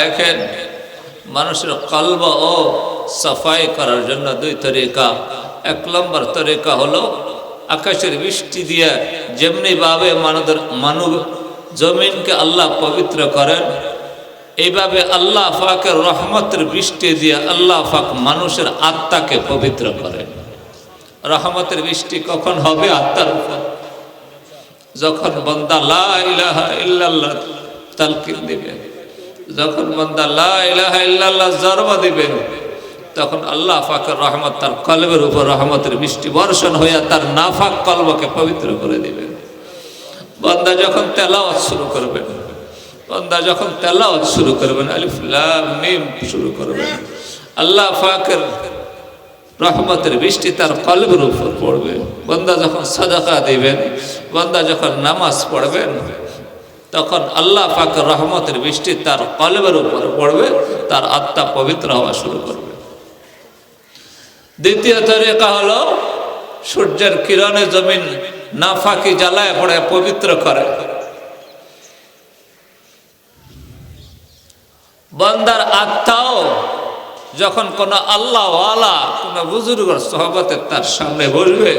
লেখেন, মানুষের কলব ও সাফাই করার জন্য দুই তরিকা। এক নম্বর তরিকা হলো আকাশের বৃষ্টি দিয়ে যেমনি ভাবে মানবের মানব জমিনকে আল্লাহ পবিত্র করেন, এইভাবে আল্লাহ ফাকের রহমতের বৃষ্টি দিয়ে আল্লাহ ফাক মানুষের আত্মাকে পবিত্র করেন। রহমতের বৃষ্টি কখন হবে আত্মার উপর? যখন বন্দা লা ইলাহা ইল্লাল্লাহ তালকিন দিবে, যখন বন্দা লা ইলাহা ইল্লাল্লাহ জন্ম দিবে, তখন আল্লাহ ফাকের রহমত তার কলবের উপর রহমতের বৃষ্টি বর্ষণ হইয়া তার নাফাক কলবকে পবিত্র করে দিবে। বন্দা যখন তেলাওয়াত শুরু করবেন বন্দা যখন তেলাওয়াত শুরু করবেন আলিফ লাম মিম শুরু করবেন আল্লাহ ফাকের রহমতের বৃষ্টি তার কলবের উপর পড়বে। বন্দা যখন সাদাকা দিবেন, বন্দা যখন নামাজ পড়বেন, তখন আল্লাহ পাকের রহমতের বৃষ্টি তার কলবের উপর পড়বে, তার আত্মা পবিত্র হওয়া শুরু করবে। দ্বিতীয় তরিকা হলো, সূর্যের কিরণে জমিন না ফাঁকি জ্বালায় পড়ে, পবিত্র করে। বন্দার আত্মাও যখন কোনো আল্লাহওয়ালা, কোনো বুজুর্গ সহবতের তার সামনে বসবে,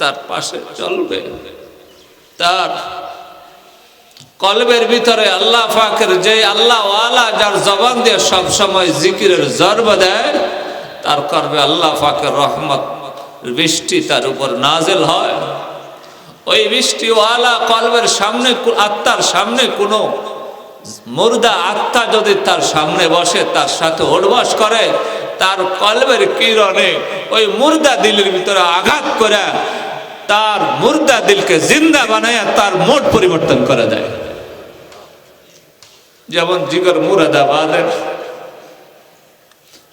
তার পাশে চলবে, তার কলবের ভিতরে আল্লাহ ফাকের যে আল্লাহওয়ালা যার জবান দিয়ে সব সময় জিকিরের জর্ব দেয়, তার করবে আল্লাহ ফাকের রহমত। বৃষ্টি তার উপর নাজেল হয়। ওই বৃষ্টিওয়ালা কলবের সামনে, আত্মার সামনে কোনো মুর্দা আত্মা যদি তার সামনে বসে, তার সাথে ওঠবাস করে, তার কলবের কিরণে ওই মুর্দা দিলের ভিতরে আঘাত করে, তার মুর্দা দিলকে জিন্দা বানায় তার মোট পরিবর্তন করে দেয়। যেমন জিগর মুরাদাবাদের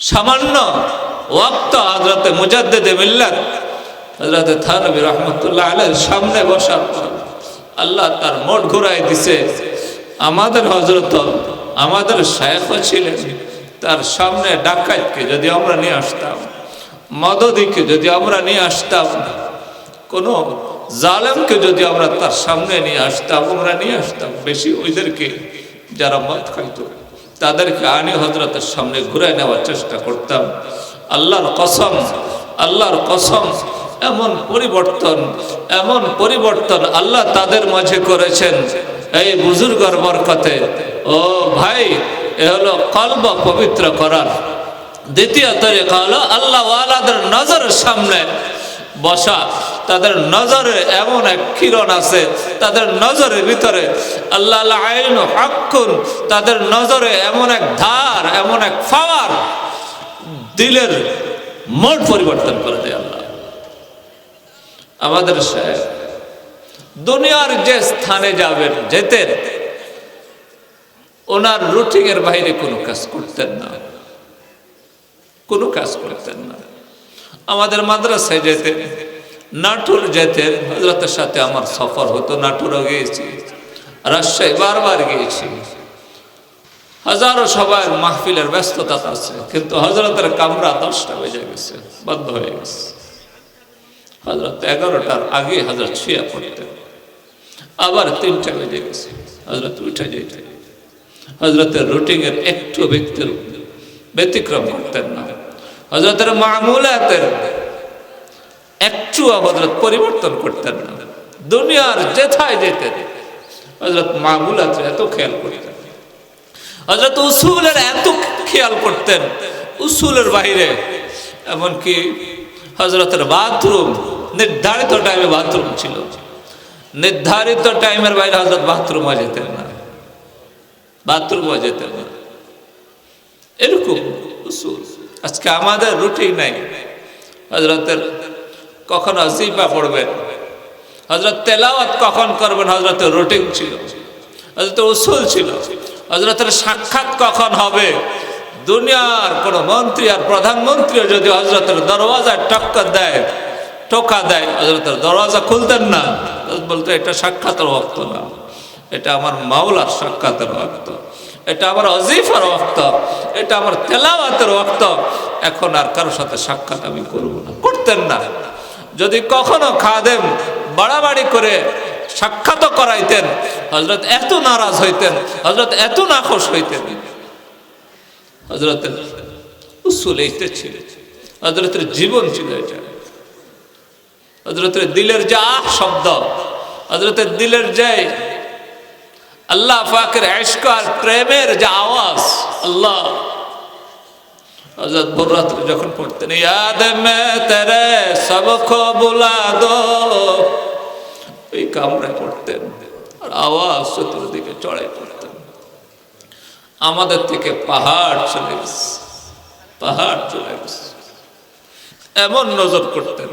সামান্য ওয়াক্ত হজরতে মুজাদ্দেদে মিল্লাত হজরতে থানবী রহমতুল্লাহ আলের সামনে বসা আল্লাহ তার মোট ঘুরাই দিছে। আমাদের হজরত আমাদের শায়খ ছিলেন। তার সামনে ডাকাতকে যদি আমরা নিয়ে আসতাম, মদদিকে যদি আমরা নিয়ে আসতাম, কোনো জালেমকে যদি আমরা তার সামনে নিয়ে আসতাম, আমরা নিয়ে আসতাম, বেশি ওইদেরকে যারা মদ খাইত, তাদেরকে আনি হজরতের সামনে ঘুরে নেওয়ার চেষ্টা করতাম। আল্লাহর কসম আল্লাহর কসম, এমন পরিবর্তন এমন পরিবর্তন আল্লাহ তাদের মাঝে করেছেন। এই বুজুর্গর বরকতে। ও ভাই, এ হলো কলব পবিত্র করার। দ্বিতীয় তরিকা হলো আল্লাহ ওয়ালাদের নজরের সামনে বসা। তাদের নজরে এমন এক কিরণ আছে, তাদের নজরের ভিতরে আল্লাহ আইন হাক্কুন, তাদের নজরে এমন এক ধার, এমন এক ফাওয়ার দিলের মোট পরিবর্তন করে দেয় আল্লাহ। আমাদের সাহেব দুনিয়ার যে স্থানে যাবেন, যেতেন, ওনার রুটিং এর বাইরে কোনো কাজ করতেন না। কোনো কাজ করতেন না। আমাদের মাদ্রাসায় যেতেন, নাটুর যেতেন হজরতের সাথে আমার সফর হতো, নাটুরও গিয়েছি, রাজশাহী বারবার গিয়েছি। হাজারো সবার মাহফিলের ব্যস্ততা আছে, কিন্তু হজরতের কামরা দশটা বেজে গেছে, বন্ধ হয়ে গেছে। হজরত এগারোটার আগে হজরত শুয়ে পড়তেন। আবার তিনটা বেজে গেছে। হজরত উঠে যেতে। হজরতের রুটিংয়ের একটু ব্যক্তির ব্যতিক্রম করতেন না। হজরতের মামুলাতের একটু হজরত পরিবর্তন করতেন না। দুনিয়ার যেথায় যেতেন হজরত মামুলাতে এত খেয়াল করতেন। হজরত উসুলের এত খেয়াল করতেন, উসুলের বাইরে এমনকি হজরতের বাথরুম, নির্ধারিত টাইমে বাথরুম ছিল। নির্ধারিত টাইমের বাইরে হজরত বাথরুমে যেতেন না। বাথরুমে যেতেন না। এরকম উসুল। আজকে আমাদের রুটি নাই। হজরতের কখন আজিফা পড়বেন? হজরত তেলাওয়াত কখন করবেন? হজরতের রুটিন ছিল। হজরতের উসুল ছিল। হজরতের সাক্ষাৎ কখন হবে? দুনিয়ার কোনো মন্ত্রী আর প্রধানমন্ত্রীও যদি হজরতের দরওয়াজায় টক্কর দেয়, টোকা দেয় হজরতের দরওয়াজা খুলতেন না। বলতো, এটা সাক্ষাতের ওক্ত না। এটা আমার মাওলার সাক্ষাতের ওক্ত এটা আমার অজিফার ওক্ত এটা আমার তেলাওয়াতের ওক্ত এখন আর কারোর সাথে সাক্ষাৎ আমি করব না। করতেন না। যদি কখনো খাদেম বাড়াবাড়ি করে সাক্ষাৎ করাইতেন হজরত এত নারাজ হইতেন হজরত এত নাখোশ হইতেন। হজরতের উসুল এইটা ছিল। হজরতের জীবন ছিল এটা। হজরতের দিলের যে শব্দ হজরতের দিলের যে আল্লাহ ফাকের এশক আর প্রেমের যে আওয়াজ, আল্লাহ। হজরত বররাত্র যখন পড়তেন ইয়াদ মে তেরে সবকো বুলা দো ওই কামরায় পড়তেন, আর আওয়াজ চতুর্দিকে চড়াই পড়তেন। আমাদের থেকে পাহাড় চলে গেছে, পাহাড় চলে গেছে। এমন নজর করতেন।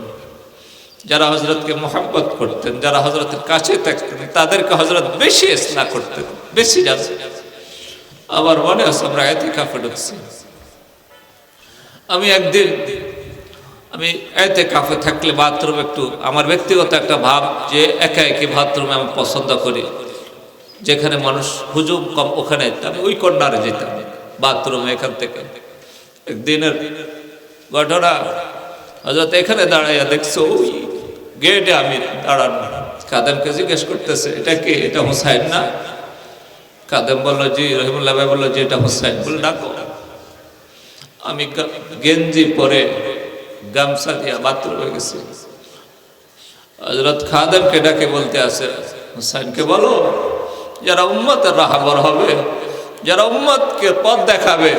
যারা হজরতকে মোহাম্মত করতেন, যারা হজরতের কাছে থাকতেন, তাদেরকে হজরত বেশি ইসলা করতেন, বেশি আবার মনে আছে আমরা এতে কাপে আমি একদিন, আমি এতে কাফে থাকলে বাথরুম একটু, আমার ব্যক্তিগত একটা ভাব যে একা একই বাথরুমে আমি পছন্দ করি। যেখানে মানুষ হুজুম কম ওখানে আমি ওই কর্নারে যেতাম, বাথরুমে এখান থেকে। একদিনের ঘটনা হজরত এখানে দাঁড়াইয়া দেখছ, ওই গেটে আমি দাঁড়ান, দাঁড়ানো। কাদেমকে জিজ্ঞেস করতেছে, এটা কি? এটা হুসাইন না? কাদেম বলল, জি, রহিমুল্লাহ ভাই বলল যে এটা হুসাইন। বলে, ডাকো। আমি গেঞ্জি পরে গামছা দিয়া বাথরুমে গেছি। হজরত খাদেমকে ডাকে বলতে আছে, হুসাইনকে বলো, যারা উম্মতের রাহাবর হবে, যারা উম্মতকে পথ দেখাবে,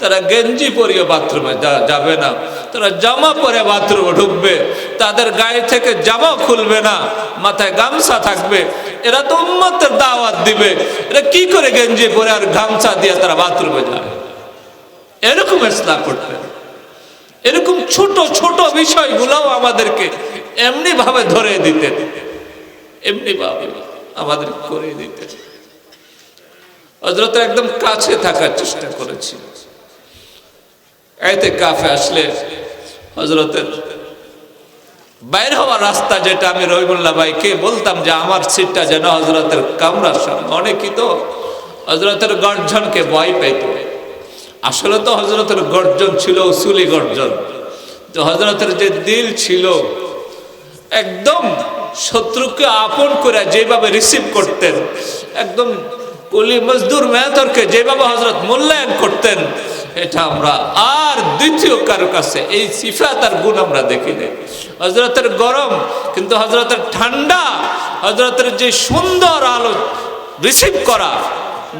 তারা গেঞ্জি পরিয়ে বাথরুমে যাবে না। তারা জামা পরে বাথরুমে ঢুকবে, তাদের গায়ে থেকে জামা খুলবে না, মাথায় গামছা থাকবে, এরা তো উম্মতের দাওয়াত দিবে, এরা কি করে গেঞ্জি পরে আর গামছা দিয়ে তারা বাথরুমে যায়? এরকম ইসলাম করতেন এরকম ছোট ছোট বিষয়গুলোও আমাদেরকে এমনি ভাবে ধরে দিতে এমনি ভাবে আমাদের করে দিতে। হজরত একদম কাছে থাকার চেষ্টা করেছি। এতে কাফে আসলে হজরতের বাইর হওয়ার রাস্তা যেটা আমি রহিমুল্লাহ ভাইকে বলতাম যে আমার সিটটা যেন হজরতের কামরার সামনে। অনেকই তো হজরতের গর্জনকে ভয় পাইত আসলে তো হজরতের গর্জন ছিল উসুলি গর্জন। তো হজরতের যে দিল ছিল, একদম শত্রুকে আপন করে যেভাবে রিসিভ করতেন, একদম কলি মজদুর মেহতরকে যেভাবে হজরত মূল্যায়ন করতেন এটা আমরা আর দ্বিতীয় কারও কাছে, এই সিফাত আর গুণ আমরা দেখি নাই। হজরতের গরম, কিন্তু হজরতের ঠান্ডা হজরতের যে সুন্দর আলো রিসিভ করা,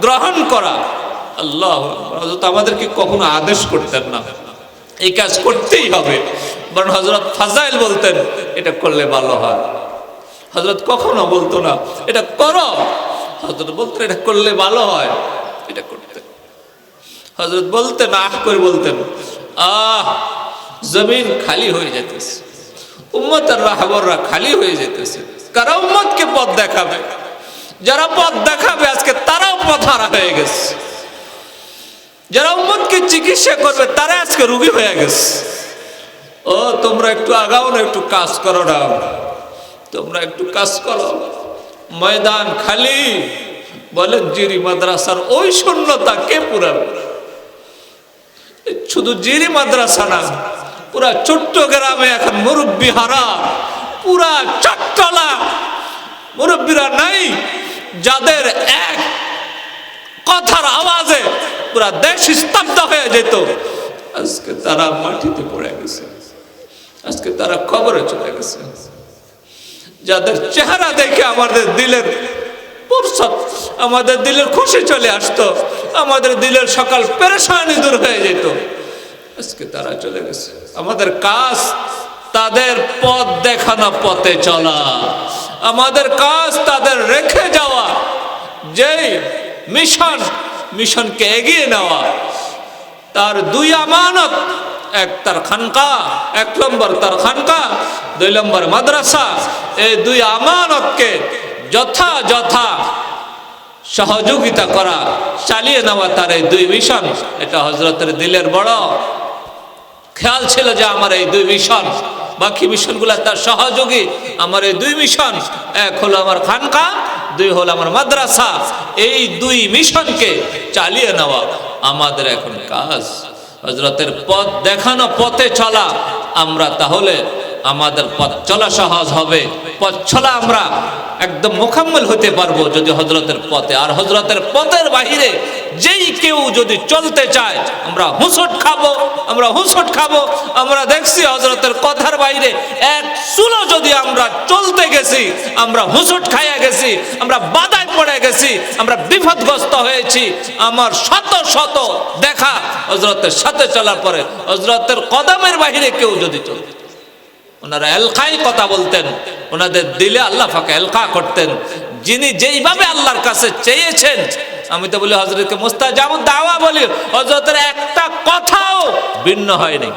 গ্রহণ করা, আল্লাহ হজরত আমাদেরকে কখনো আদেশ করতেন না। এই কাজ করতেই হবে। বরং হজরত ফাজাইল বলতেন, এটা করলে ভালো হয়। হজরত কখনো বলতো না, এটা করো। হজরত বলতেন, এটা করলে ভালো হয়। এটা হজরত বলতেন আহ করে বলতেন, আহ, জমিন খালি হয়ে যেতেছে। উম্মত আর রাহাবররা খালি হয়ে যেতেছে। কারা উম্মতকে পথ দেখাবে? যারা পথ দেখাবে, আজকে তারাও পথহারা হয়ে গেছে। যারা উম্মতকে চিকিৎসা করবে, তারা আজকে রুগী হয়ে গেছে। ও, তোমরা একটু আগাও না, একটু কাজ করো না। তোমরা একটু কাজ করো। ময়দান খালি। বলেন, জিরি মাদ্রাসার ওই শূন্যতা কে পুরাবে শুধু জিরি মাদ্রাসা না, পুরা চট্টগ্রামে এখন মুরব্বী হারা, পুরা চট্টলা। মুরব্বীরা নাই, যাদের এক কথার আওয়াজে পুরা দেশ স্তব্ধ হয়ে যেত। আজকে তারা মাটিতে পড়ে গেছে। আজকে তারা খবরে চলে গেছে। যাদের চেহারা দেখে আমাদের দিলের আমাদের দিলের খুশি চলে আসতো। আমাদের দিলের সকাল পেরেশানি দূর হয়ে যেত। আজকে তারা চলে গেছে। আমাদের কাজ তাদের পথ দেখানো, পথে চলা। আমাদের কাজ তাদের রেখে যাওয়া। যেই মিশন, মিশনকে এগিয়ে নেওয়া। তার দুই আমানত, এক তার খানকা, এক নম্বর তার খানকা, দুই নম্বর মাদ্রাসা। এই দুই আমানতকে যথাযথা সহযোগিতা করা, চালিয়ে নেওয়া তার এই দুই মিশন, এটা হজরতের দিলের বড়। খেয়াল ছিল যে আমার এই দুই মিশন, বাকি মিশনগুলো তার সহযোগী। আমার এই দুই মিশন, এক হলো আমার খানকা, দুই হলো আমার মাদ্রাসা। এই দুই মিশনকে চালিয়ে নেওয়া আমাদের এখন কাজ। হজরতের পথ দেখানো, পথে চলা, আমরা তাহলে আমাদের পথ চলা সহজ হবে। পথ চলা আমরা একদম মোকাম্মল হতে পারব যদি হজরতের পথে। আর হজরতের পথের বাহিরে যেই কেউ যদি চলতে চায়, আমরা হুঁসট খাব, আমরা হুঁসট খাব। আমরা দেখছি হজরতের কথার বাইরে এক চুলো যদি আমরা চলতে গেছি, আমরা হুঁসট খাইয়া গেছি, আমরা বাদায় পড়ে গেছি, আমরা বিপদগ্রস্ত হয়েছি, আমার শত শত দেখা হজরতের সাথে চলার পরে হজরতের কদমের বাহিরে কেউ যদি চলতে ওনারা এলকাই কথা বলতেন। ওনাদের দিলে আল্লাহ ফাঁকে এলকা করতেন। যিনি যেইভাবে আল্লাহর কাছে চেয়েছেন, আমি তো বলি হজরতকে মুস্তাজাব দাওয়া বলি। হজরতের একটা কথাও ভিন্ন হয়নি।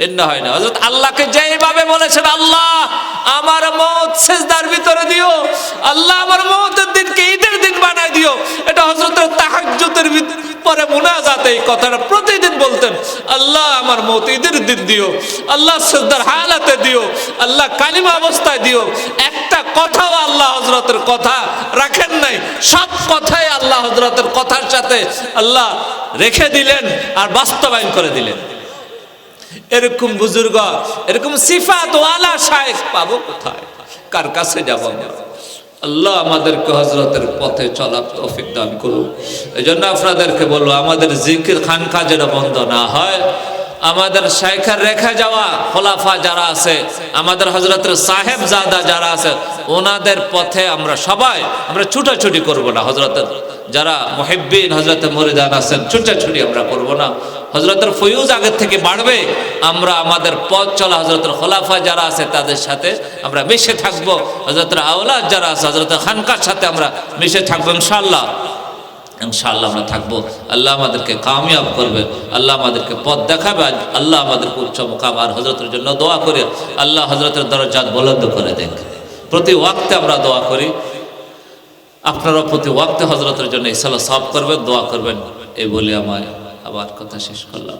ভিন্ন হয় না হজরত আল্লাহকে যেইভাবে বলেছেন, আল্লাহ, আমার মত সেজদার ভিতরে দিও। আল্লাহ, আমার মতের দিনকে দিও এটা হজরতের তাহাজ্জুদের ভিত- পরে মুনাজাত এই কথাটা প্রতিদিন বলতেন। আল্লাহ আমার মত ঈদের দিন দিও, আল্লাহ সেজদার হালাতে দিও, আল্লাহ কালিমা অবস্থায় দিও। একটা কথাও আল্লাহ হজরতের কথা রাখেন নাই। সব কথাই আল্লাহ হজরতের কথার সাথে আল্লাহ রেখে দিলেন আর বাস্তবায়ন করে দিলেন। এরকম বুজুর্গ, এরকম সিফাত ওয়ালা শায়েখ পাবো কোথায়? কার কাছে যাব আমরা? আল্লাহ আমাদেরকে হজরতের পথে চলার তৌফিক দান করুন এই জন্য আপনাদেরকে বলব, আমাদের জিকির খানকা যেন বন্ধ না হয়। আমাদের শাইখের রেখে যাওয়া খোলাফা যারা আছে, আমাদের হজরতের সাহেব জাদা যারা আছে, ওনাদের পথে আমরা সবাই আমরা ছুটাছুটি করব না। হজরতের যারা মহিব্বিন হজরতের মরিদান আছেন, ছুটাছুটি আমরা করব না। হজরতের ফয়ুজ আগের থেকে বাড়বে, আমরা আমাদের পথ চলা হজরতের খোলাফা যারা আছে তাদের সাথে আমরা মিশে থাকব। হজরতের আওলাদ যারা আছে, হজরতের খানকার সাথে আমরা মিশে থাকব ইনশাল্লাহ ইনশাআল্লাহ আমরা থাকব। আল্লাহ আমাদেরকে কামিয়াব করবে, আল্লাহ আমাদেরকে পথ দেখাবে আল্লাহ আমাদেরকে উচ্চ মোকাম। আর হজরতের জন্য দোয়া করে, আল্লাহ হজরতের দরজাত বলন্দ করে দেখ প্রতি ওয়াক্তে আমরা দোয়া করি। আপনারা প্রতি ওয়াক্তে হজরতের জন্য ইসালা সব করবেন, দোয়া করবেন। এই বলে আমার আবার কথা শেষ করলাম।